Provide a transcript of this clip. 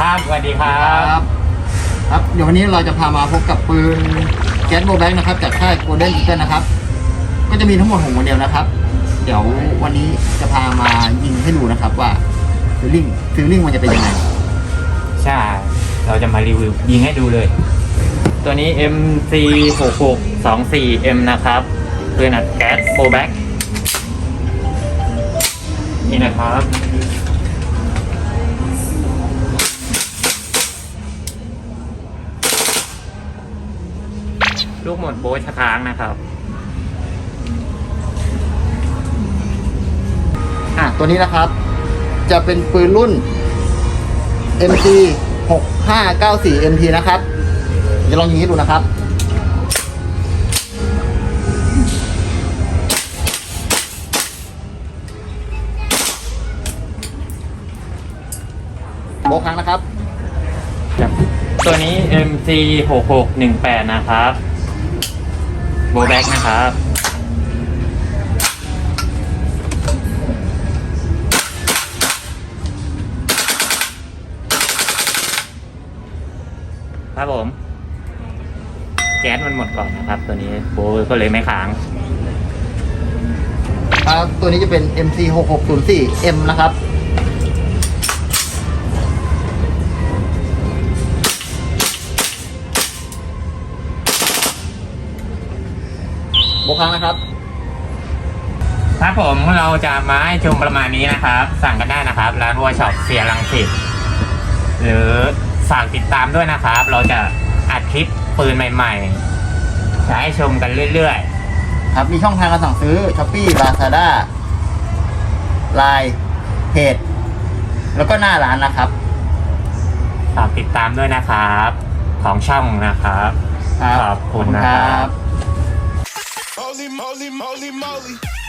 ครับสวัสดีครัครับบครับ เดี๋ยววันนี้เราจะพามาพบกับปืนแก๊สโบแบ็กนะครับจากค่ายโกลเด้นอีเกิลนะครับ ก็จะมีทั้งหมดหกโมเดลนะครับ เดี๋ยววันนี้จะพามายิงให้ดูนะครับว่าฟิลลิ่งฟิลลิ่งมันจะเป็นยังไง ใช่ เราจะมารีวิวยิงให้ดูเลย ตัวนี้ MC 6 6 2 4 M นะครับปืนอัดแก๊สโบแบ็กนี่นะครับ ลูกหมดโบยชะค้างนะครับอะตัวนี้นะครับ จะเป็นปืนรุ่น MG 6594 MT นะครับจะลองยิงให้ดูนะครับโบครั้งนะครับ ตัวนี้ MC 6 6 1 8 นะครับ โบแบ็กนะครับครับผม แก๊สมันหมดก่อนนะครับ ตัวนี้โบก็เลยไม่ค้างอ่าตัวนี้จะเป็น MC 6604 M นะครับ บกครั้งนะครับครับผมเราจะมาให้ชมประมาณนี้นะครับ สั่งกันได้นะครับ ร้านวัวช็อปเสียรังสิตหรือฝากติดตามด้วยนะครับ เราจะอัดคลิปปืนใหม่ๆจะให้ชมกันเรื่อยครับมีช่องทางการสั่งซื้อ Shopee Lazada Line เพจแล้วก็หน้าร้านนะครับ ๆฝากติดตามด้วยนะครับ ของช่องนะครับครับขอบคุณนะครับ ขอบ Holy moly, moly, moly.